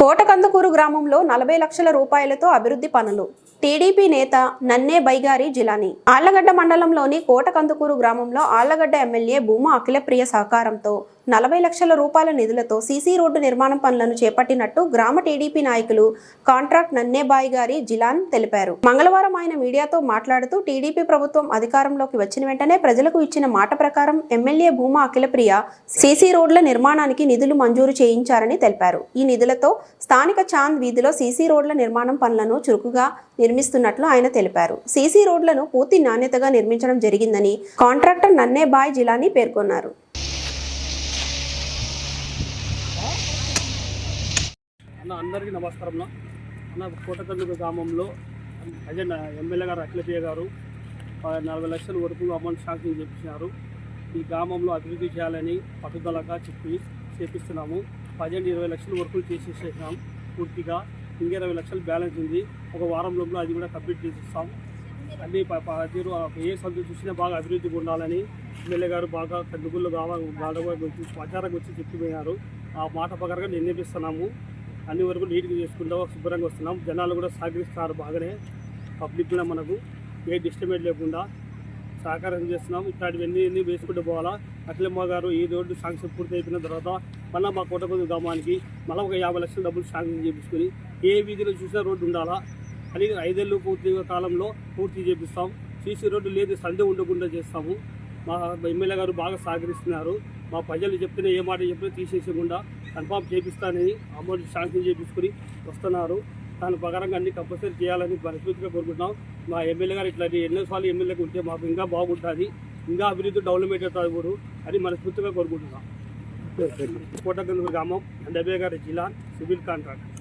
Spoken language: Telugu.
కోటకందుకూరు గ్రామంలో నలభై లక్షల రూపాయలతో అభివృద్ధి పనులు. టీడీపీ నేత నన్నే బైగారి జిలాని. ఆళ్ళగడ్డ మండలంలోని కోటకందుకూరు గ్రామంలో ఆళ్ళగడ్డ ఎమ్మెల్యే భూమా అఖిలప్రియ సహకారంతో నలభై లక్షల రూపాయల నిధులతో సీసీ రోడ్డు నిర్మాణం పనులను చేపట్టినట్టు గ్రామ టీడీపీ నాయకులు కాంట్రాక్ట్ నన్నేబాయి గారి జిలాన్ తెలిపారు. మంగళవారం ఆయన మీడియాతో మాట్లాడుతూ టీడీపీ ప్రభుత్వం అధికారంలోకి వచ్చిన వెంటనే ప్రజలకు ఇచ్చిన మాట ప్రకారం ఎమ్మెల్యే భూమా అఖిలప్రియ సీసీ రోడ్ల నిర్మాణానికి నిధులు మంజూరు చేయించారని తెలిపారు. ఈ నిధులతో స్థానిక చాంద్ వీధిలో సీసీ రోడ్ల నిర్మాణం పనులను చురుకుగా నిర్మిస్తున్నట్లు ఆయన తెలిపారు. సీసీ రోడ్లను పూర్తి నాణ్యతగా నిర్మించడం జరిగిందని కాంట్రాక్టర్ నన్నేబాయ్ జిలాని పేర్కొన్నారు. అన్న అందరికీ నమస్కారం అన్న. అన్న కోటకందుకు గ్రామంలో అజెండ్ ఎమ్మెల్యే గారు అఖిలప్రియ గారు నలభై లక్షల వరకు అమౌంట్ శాంక్షన్ చేపించినారు ఈ గ్రామంలో అభివృద్ధి చేయాలని పట్టుదలగా చెప్పి చేపిస్తున్నాము పదిహేను ఇరవై లక్షల వరకు చేసేసేసినాం పూర్తిగా ఇంకా ఇరవై లక్షలు బ్యాలెన్స్ ఉంది ఒక వారం లోపల అది కూడా కంప్లీట్ చేసిస్తాం అన్ని ఏ సందు చూసినా బాగా అభివృద్ధిగా ఉండాలని ఎమ్మెల్యే గారు బాగా కందుగుల్లో కావాలి ప్రచారం వచ్చి చెప్పిపోయినారు ఆ మాట ప్రకారంగా నిర్ణయిస్తున్నాము అన్ని వరకు నీట్గా చేసుకుంటాం శుభ్రంగా వస్తున్నాం. జనాలు కూడా సహకరిస్తున్నారు బాగానే. పబ్లిక్ కూడా మనకు ఏ డిస్టర్బెన్స్ లేకుండా సహకారం చేస్తున్నాం. ఇట్లాంటివన్నీ వేసుకుంటూ పోవాలా. అఖిలమ్మ గారు ఈ రోడ్డు శాంక్షన్ పూర్తి అయిపోయిన తర్వాత మళ్ళీ మా కోటకొంద గ్రామానికి మళ్ళీ ఒక యాభై లక్షల డబ్బులు శాంక్షన్ చేపించుకొని ఏ వీధిలో చూసినా రోడ్డు ఉండాలా? అని ఐదేళ్ళు పూర్తి కాలంలో పూర్తి చేపిస్తాం. సీసీ రోడ్డు లేదు సందే ఉండకుండా చేస్తాము. మా ఎమ్మెల్యే గారు బాగా సహకరిస్తున్నారు. మా ప్రజలు చెప్తున్న ఏ మాట చెప్పినా తీసేసకుండా కన్ఫామ్ చేపిస్తానని అమౌంట్ శాంక్షన్ చేపించుకొని వస్తున్నారు. దాని ప్రకారంగా అన్ని కంపల్సరీ చేయాలని మనస్ఫూర్తిగా కోరుకుంటున్నాం. మా ఎమ్మెల్యే గారు ఇట్లా ఎన్నోసార్లు ఎమ్మెల్యేగా ఉంటే మాకు ఇంకా బాగుంటుంది. ఇంకా అభివృద్ధి డెవలప్మెంట్ అవుతుంది కూడా అని మనస్ఫూర్తిగా కోరుకుంటున్నాం. కోటగందూరు గ్రామం డబ్బే గారి జిల్లా సివిల్ కాంట్రాక్ట్.